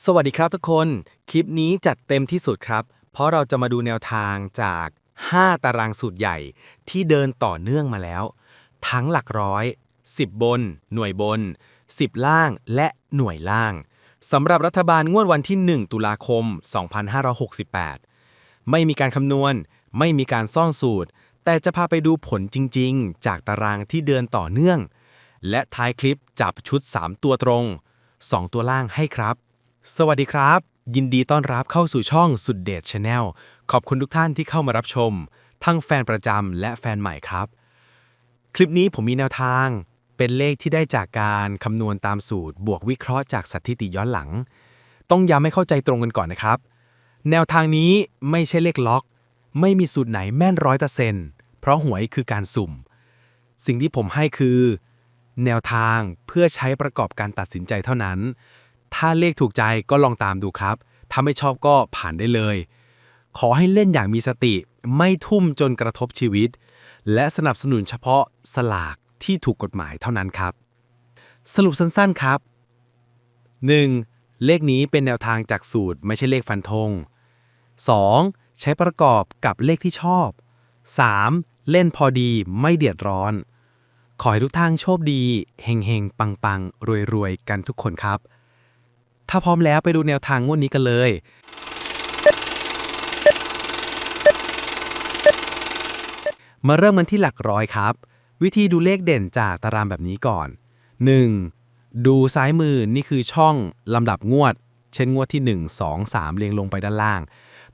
สวัสดีครับทุกคน คลิปนี้จัดเต็มที่สุดครับ เพราะเราจะมาดูแนวทางจาก 5 ตารางสูตรใหญ่ที่เดินต่อเนื่องมาแล้ว ทั้งหลักร้อย 10 บน หน่วยบน 10 ล่างและหน่วยล่างสำหรับรัฐบาลงวดวันที่ 1 ตุลาคม 2568 ไม่มีการคำนวณ ไม่มีการซ่อนสูตร แต่จะพาไปดูผลจริง ๆ จากตารางที่เดินต่อเนื่อง และท้ายคลิปจับชุด 3 ตัวตรง 2 ตัวล่างให้ครับ สวัสดีครับ ยินดีต้อนรับเข้าสู่ช่องสุดเดชชาแนลขอบคุณทุกท่านที่เข้ามารับชม ทั้งแฟนประจำและแฟนใหม่ครับ คลิปนี้ผมมีแนวทาง เป็นเลขที่ได้จากการคำนวณตามสูตร บวกวิเคราะห์จากสถิติย้อนหลัง ต้องย้ำให้เข้าใจตรงกันก่อนนะครับ แนวทางนี้ไม่ใช่เลขล็อก ไม่มีสูตรไหนแม่นร้อยเปอร์เซ็นต์เพราะหวยคือการสุ่ม สิ่งที่ผมให้คือ แนวทางเพื่อใช้ประกอบการตัดสินใจเท่านั้น ถ้าเลขถูกใจก็ลองตามดูครับ ถ้าไม่ชอบก็ผ่านได้เลย ขอให้เล่นอย่างมีสติ ไม่ทุ่มจนกระทบชีวิต และสนับสนุนเฉพาะสลากที่ถูกกฎหมายเท่านั้นครับ สรุปสั้นๆครับ 1. เลขนี้เป็นแนวทางจากสูตรไม่ใช่เลขฟันธง 2. ใช้ประกอบกับเลขที่ชอบ 3. เล่นพอดีไม่เดือดร้อน ขอให้ทุกท่านโชคดี เฮงเฮงปังปังรวยรวยๆ กันทุกคนครับ ถ้าพร้อมแล้วไปดูแนวทางงวดนี้กันเลย มาเริ่มกันที่หลักร้อยครับ วิธีดูเลขเด่นจากตารางแบบนี้ก่อน 1. ดูซ้ายมือนี่คือช่องลำดับงวด เช่นงวดที่ 1 2 3 เรียงลงไปด้านล่าง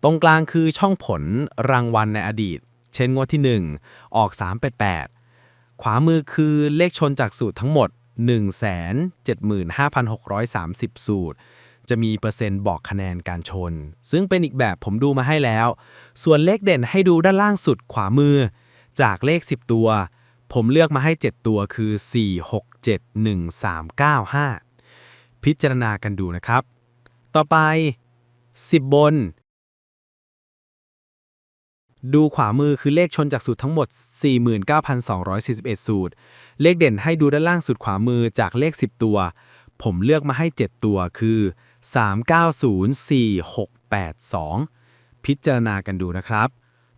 ตรงกลางคือช่องผลรางวัลในอดีต เช่นงวดที่ 1 ออก 388 ขวามือคือเลขชนจากสูตรทั้งหมด 175,630 สูตร จะมีเปอร์เซ็นต์บอกคะแนนการชน ซึ่งเป็นอีกแบบผมดูมาให้แล้ว ส่วนเลขเด่นให้ดูด้านล่างสุดขวามือ จากเลข 10 ตัว ผมเลือกมาให้ 7 ตัวคือ 4 6 7 1 3 9 5 พิจารณากันดูนะครับ ต่อไป 10 บน ดูขวามือคือเลขชนจากสูตรทั้งหมด 49,241 สูตร เลขเด่นให้ดูด้านล่างสุดขวามือจากเลข 10 ตัว ผมเลือกมาให้ 7 ตัวคือ 3904682 พิจารณากันดูนะครับ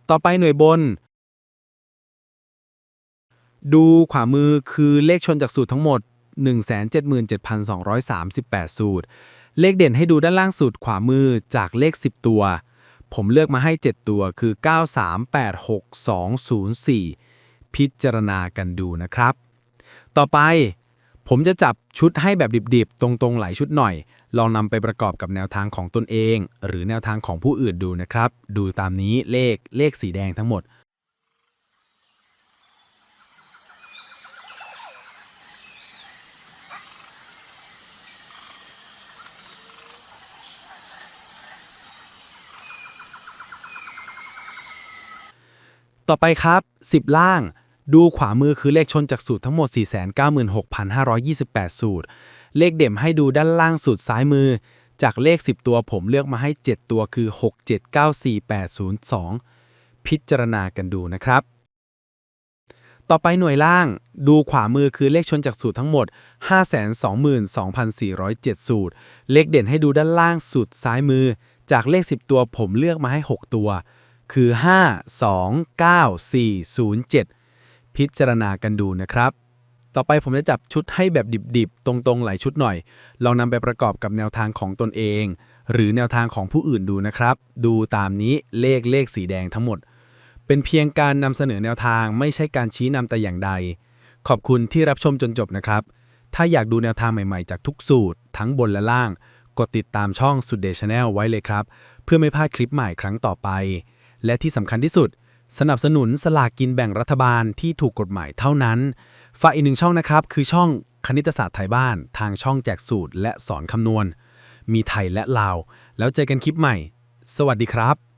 ต่อไปหน่วยบน ดูขวามือคือเลขชนจากสูตรทั้งหมด 177,238 สูตร เลขเด่นให้ดูด้านล่างสุดขวามือจากเลข 10 ตัว ผมเลือกมาให้ 7 ตัวคือ 9386204 พิจารณากันดูนะครับ ต่อไปผมจะจับชุดให้แบบดิบๆ ตรงๆ หลายชุดหน่อย ลองนำไปประกอบกับแนวทางของตนเอง หรือแนวทางของผู้อื่นดูนะครับ ดูตามนี้เลขเลขสีแดงทั้งหมด ต่อไปครับ 10 ล่าง ดูขวามือคือเลขชนจากสูตรทั้งหมด 496,528 สูตร เลขเด่มให้ดูด้านล่างสุดซ้ายมือ จากเลข 10 ตัวผมเลือกมาให้ 7 ตัวคือ 6794802 พิจารณากันดูนะครับ ต่อไปหน่วยล่าง ดูขวามือคือเลขชนจากสูตรทั้งหมด 522,407 สูตร เลขเด่นให้ดูด้านล่างสุดซ้ายมือ จากเลข 10 ตัวผมเลือกมาให้ 6 ตัว คือ 5 2 9 4 0 7 พิจารณากันดูนะครับ ต่อไปผมจะจับชุดให้แบบดิบๆ ตรงๆ หลายชุดหน่อย ลองนำไปประกอบกับแนวทางของตนเอง หรือแนวทางของผู้อื่นดูนะครับ ดูตามนี้เลขเลขสีแดงทั้งหมด เป็นเพียงการนำเสนอแนวทางไม่ใช่การชี้นำแต่อย่างใด ขอบคุณที่รับชมจนจบนะครับ ถ้าอยากดูแนวทางใหม่ๆ จากทุกสูตร ทั้งบนและล่าง กดติดตามช่องสุดเดชแนลไว้เลยครับ เพื่อไม่พลาดคลิปใหม่ครั้งต่อไป และที่สำคัญที่สุด สนับสนุนสลากกินแบ่งรัฐบาลที่ถูกกฎหมายเท่านั้น ฝากอีกหนึ่งช่องนะครับ คือช่องคณิตศาสตร์ไทยบ้าน ทางช่องแจกสูตรและสอนคำนวณ มีไทยและลาว แล้วเจอกันคลิปใหม่ สวัสดีครับ